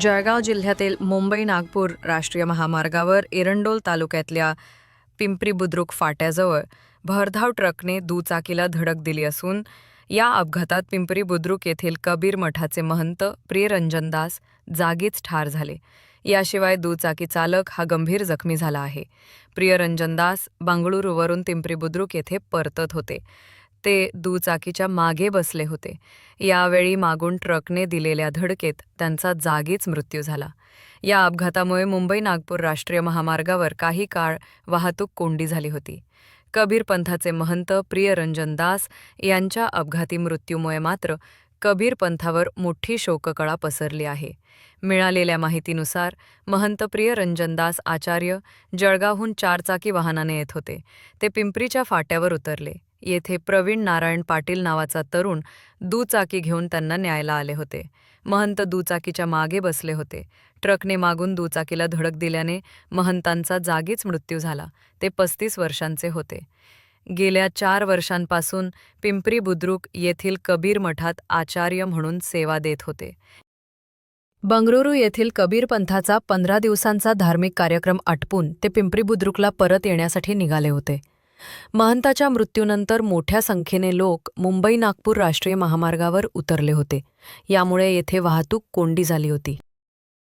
जळगाव जिल्ह्यातील मुंबई नागपूर राष्ट्रीय महामार्गावर एरंडोल तालुक्यातल्या पिंपरी बुद्रुक फाट्याजवळ भरधाव ट्रकने दुचाकीला धडक दिली असून या अपघातात पिंपरी बुद्रुक येथील कबीर मठाचे महंत प्रियरंजनदास जागीच ठार झाले. याशिवाय दुचाकी चालक हा गंभीर जखमी झाला आहे. प्रियरंजनदास बंगळुरूवरून पिंपरी बुद्रुक येथे परतत होते. ते दुचाकीच्या मागे बसले होते. यावेळी मागून ट्रकने दिलेल्या धडकेत त्यांचा जागीच मृत्यू झाला. या अपघातामुळे मुंबई नागपूर राष्ट्रीय महामार्गावर काही काळ वाहतूक कोंडी झाली होती. कबीर पंथाचे महंत प्रियरंजन दास यांच्या अपघाती मृत्यूमुळे मात्र कबीर पंथावर मोठी शोककळा पसरली आहे. मिळालेल्या माहितीनुसार महंत प्रियरंजनदास आचार्य जळगावहून चारचाकी वाहनाने येत होते. ते पिंपरीच्या फाट्यावर उतरले. येथे प्रवीण नारायण पाटील नावाचा तरुण दुचाकी घेऊन त्यांना न्यायला आले होते. महंत दुचाकीच्या मागे बसले होते. ट्रकने मागून दुचाकीला धडक दिल्याने महंतांचा जागीच मृत्यू झाला. ते पस्तीस वर्षांचे होते. गेल्या चार वर्षांपासून पिंपरी बुद्रुक येथील कबीर मठात आचार्य म्हणून सेवा देत होते. बंगळुरू येथील कबीर पंथाचा पंधरा दिवसांचा धार्मिक कार्यक्रम आटपून ते पिंपरी बुद्रुकला परत येण्यासाठी निघाले होते. महंताच्या मृत्यूनंतर मोठ्या संख्येने लोक मुंबई नागपूर राष्ट्रीय महामार्गावर उतरले होते. यामुळे येथे वाहतूक कोंडी झाली होती.